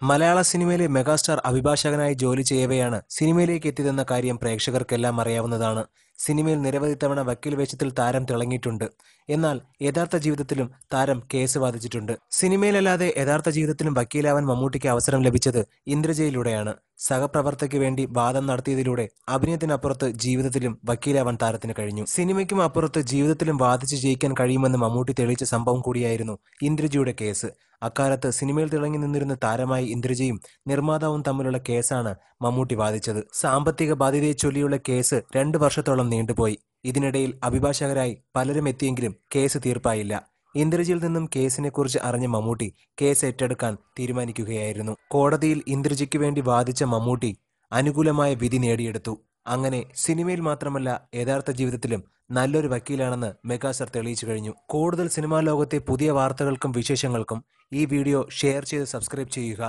മലയാള സിനിമയിലെ മെഗാസ്റ്റാർ അഭിഭാഷകനായി ജോലി ചെയ്യവെയാണ് സിനിമയിലേക്ക് എത്തിയതെന്ന കാര്യം പ്രേക്ഷകർക്കെല്ലാം അറിയാവുന്നതാണ്. സിനിമയിൽ നിരവധി തവണ വക്കീൽ വേഷത്തിൽ താരം തിളങ്ങിയിട്ടുണ്ട്. എന്നാൽ യഥാർത്ഥ ജീവിതത്തിലും താരം കേസ് വാദിച്ചിട്ടുണ്ട്. സിനിമയിലല്ലാതെ യഥാർത്ഥ ജീവിതത്തിലും വക്കീലാവാൻ മമ്മൂട്ടിക്ക് അവസരം ലഭിച്ചത് ഇന്ദ്രജയിലൂടെയാണ്. സഹപ്രവർത്തകയ്ക്ക് വേണ്ടി വാദം നടത്തിയതിലൂടെ അഭിനയത്തിനപ്പുറത്ത് ജീവിതത്തിലും വക്കീലാവാൻ താരത്തിന് കഴിഞ്ഞു. സിനിമയ്ക്കും അപ്പുറത്ത് ജീവിതത്തിലും വാദിച്ച് ജയിക്കാൻ കഴിയുമെന്ന് മമ്മൂട്ടി തെളിയിച്ച സംഭവം കൂടിയായിരുന്നു ഇന്ദ്രജിയുടെ കേസ്. അക്കാലത്ത് സിനിമയിൽ തിളങ്ങി നിന്നിരുന്ന താരമായി ഇന്ദ്രജയും നിർമ്മാതാവും തമ്മിലുള്ള കേസാണ് മമ്മൂട്ടി വാദിച്ചത്. സാമ്പത്തിക ബാധ്യതയെ ചൊല്ലിയുള്ള കേസ് രണ്ടു വർഷത്തോളം നീണ്ടുപോയി. ഇതിനിടയിൽ അഭിഭാഷകരായി പലരും എത്തിയെങ്കിലും കേസ് തീർപ്പായില്ല. ഇന്ദ്രജിയിൽ നിന്നും കേസിനെക്കുറിച്ച് അറിഞ്ഞ മമ്മൂട്ടി കേസ് ഏറ്റെടുക്കാൻ തീരുമാനിക്കുകയായിരുന്നു. കോടതിയിൽ ഇന്ദ്രജിക്ക് വേണ്ടി വാദിച്ച മമ്മൂട്ടി അനുകൂലമായ വിധി നേടിയെടുത്തു. അങ്ങനെ സിനിമയിൽ മാത്രമല്ല യഥാർത്ഥ ജീവിതത്തിലും നല്ലൊരു വക്കീലാണെന്ന് മെഗാസർ തെളിയിച്ചു കഴിഞ്ഞു. കൂടുതൽ സിനിമാ ലോകത്തെ പുതിയ വാർത്തകൾക്കും വിശേഷങ്ങൾക്കും ഈ വീഡിയോ ഷെയർ ചെയ്ത് സബ്സ്ക്രൈബ് ചെയ്യുക.